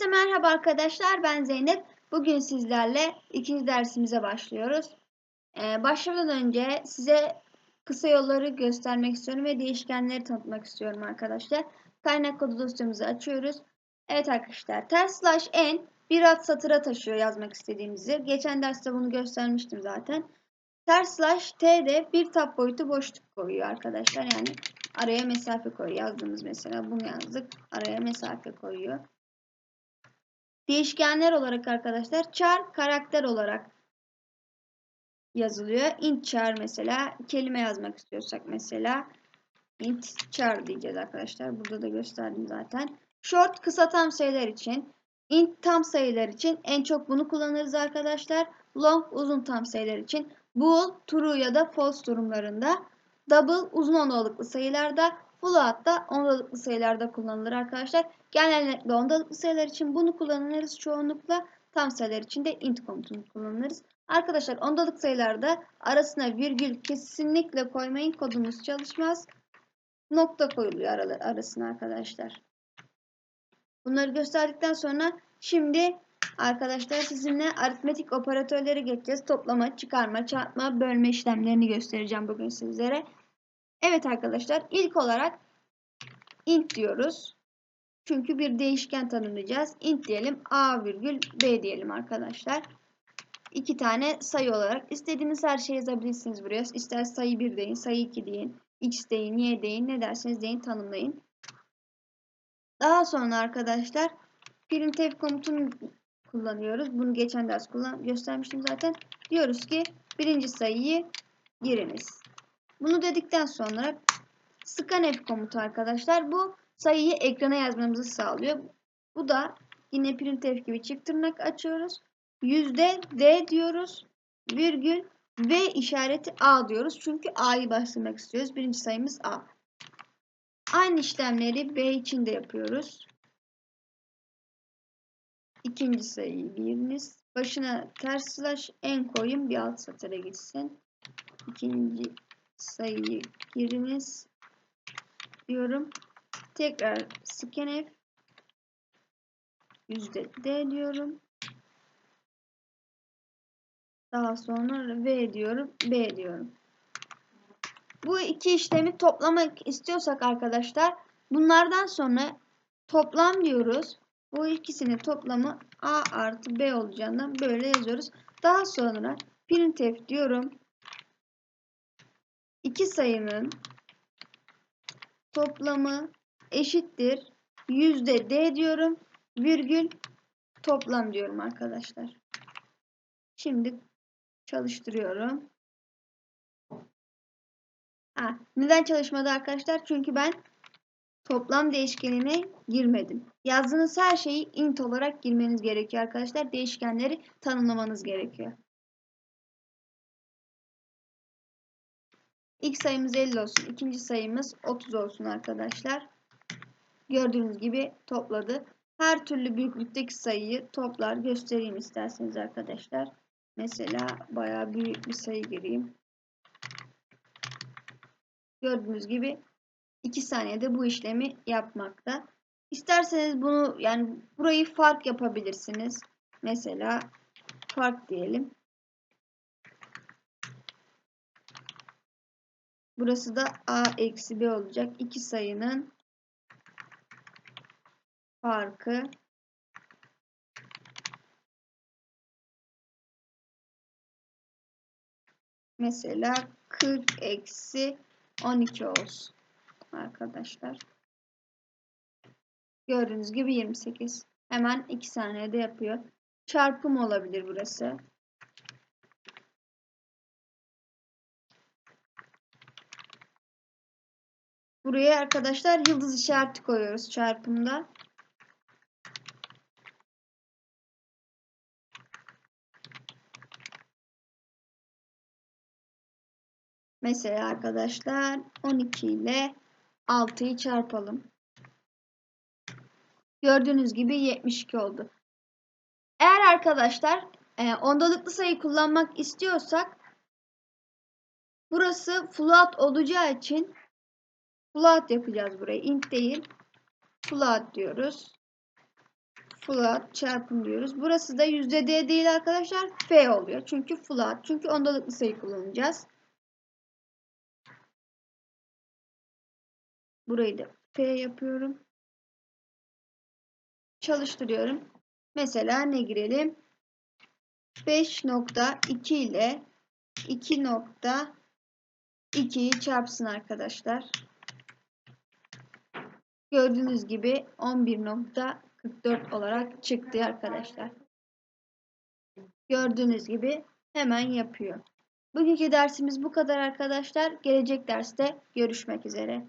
Herkese merhaba arkadaşlar. Ben Zeynep. Bugün sizlerle ikinci dersimize başlıyoruz. Ee, başlamadan önce size kısa yolları göstermek istiyorum ve değişkenleri tanıtmak istiyorum arkadaşlar. Kaynak kodu dosyamızı açıyoruz. Evet arkadaşlar. Ters slash n bir ad satıra taşıyor yazmak istediğimizi. Geçen derste bunu göstermiştim zaten. Ters slash t de bir tab boyutu boşluk koyuyor arkadaşlar. Yani araya mesafe koyuyor. Yazdığımız mesela bunu yazdık. Araya mesafe koyuyor. Değişkenler olarak arkadaşlar char karakter olarak yazılıyor. int char mesela kelime yazmak istiyorsak mesela int char diyeceğiz arkadaşlar. Burada da gösterdim zaten. Short kısa tam sayılar için, int tam sayılar için en çok bunu kullanırız arkadaşlar. Long uzun tam sayılar için, bool true ya da false durumlarında, double uzun ondalıklı sayılarda, float da ondalıklı sayılarda kullanılır arkadaşlar. Genellikle ondalıklı sayılar için bunu kullanırız çoğunlukla. Tam sayılar için de int komutunu kullanırız. Arkadaşlar ondalık sayılarda arasına virgül kesinlikle koymayın. Kodumuz çalışmaz. Nokta koyuluyor arasına arkadaşlar. Bunları gösterdikten sonra şimdi arkadaşlar sizinle aritmetik operatörleri geçeceğiz. Toplama, çıkarma, çarpma, bölme işlemlerini göstereceğim bugün sizlere. Evet arkadaşlar ilk olarak int diyoruz. Çünkü bir değişken tanımlayacağız. int diyelim a virgül b diyelim arkadaşlar. İki tane sayı olarak istediğiniz her şeyi yazabilirsiniz buraya. İster sayı 1 deyin, sayı 2 deyin, x deyin, y deyin, ne derseniz deyin tanımlayın. Daha sonra arkadaşlar printf komutunu kullanıyoruz. Bunu geçen ders kullan göstermiştim zaten. Diyoruz ki birinci sayıyı giriniz. Bunu dedikten sonra scanf komutu arkadaşlar. Bu sayıyı ekrana yazmamızı sağlıyor. Bu da yine printf gibi çift tırnak açıyoruz. Yüzde D diyoruz. Virgül V işareti A diyoruz. Çünkü A'yı başlamak istiyoruz. Birinci sayımız A. Aynı işlemleri B için de yapıyoruz. İkinci sayıyı biriniz. Başına ters slash en koyun bir alt satıra gitsin. İkinci sayıyı giriniz diyorum. Tekrar scanf D diyorum. Daha sonra V diyorum, B diyorum. Bu iki işlemi toplamak istiyorsak arkadaşlar bunlardan sonra toplam diyoruz. Bu ikisinin toplamı A artı B olacağından böyle yazıyoruz. Daha sonra printf diyorum. İki sayının toplamı eşittir. Yüzde D diyorum. Virgül toplam diyorum arkadaşlar. Şimdi çalıştırıyorum. Ha, neden çalışmadı arkadaşlar? Çünkü ben toplam değişkenine girmedim. Yazdığınız her şeyi int olarak girmeniz gerekiyor arkadaşlar. Değişkenleri tanımlamanız gerekiyor. İlk sayımız 50 olsun. ikinci sayımız 30 olsun arkadaşlar. Gördüğünüz gibi topladı. Her türlü büyüklükteki sayıyı toplar göstereyim isterseniz arkadaşlar. Mesela bayağı büyük bir sayı gireyim. Gördüğünüz gibi 2 saniyede bu işlemi yapmakta. İsterseniz bunu yani burayı fark yapabilirsiniz. Mesela fark diyelim. Burası da a eksi b olacak. İki sayının farkı mesela 40 eksi 12 olsun arkadaşlar. Gördüğünüz gibi 28. Hemen 2 saniyede yapıyor. Çarpım olabilir burası. Buraya arkadaşlar yıldız işareti koyuyoruz çarpımda. Mesela arkadaşlar 12 ile 6'yı çarpalım. Gördüğünüz gibi 72 oldu. Eğer arkadaşlar e, ondalıklı sayı kullanmak istiyorsak burası float olacağı için float yapacağız burayı. int değil float diyoruz. float çarpım diyoruz. Burası da D değil arkadaşlar. F oluyor. Çünkü float. Çünkü ondalıklı sayı kullanacağız. Burayı da F yapıyorum. Çalıştırıyorum. Mesela ne girelim? 5.2 ile 2.2'yi çarpsın arkadaşlar. Gördüğünüz gibi 11.44 olarak çıktı arkadaşlar. Gördüğünüz gibi hemen yapıyor. Bugünkü dersimiz bu kadar arkadaşlar. Gelecek derste görüşmek üzere.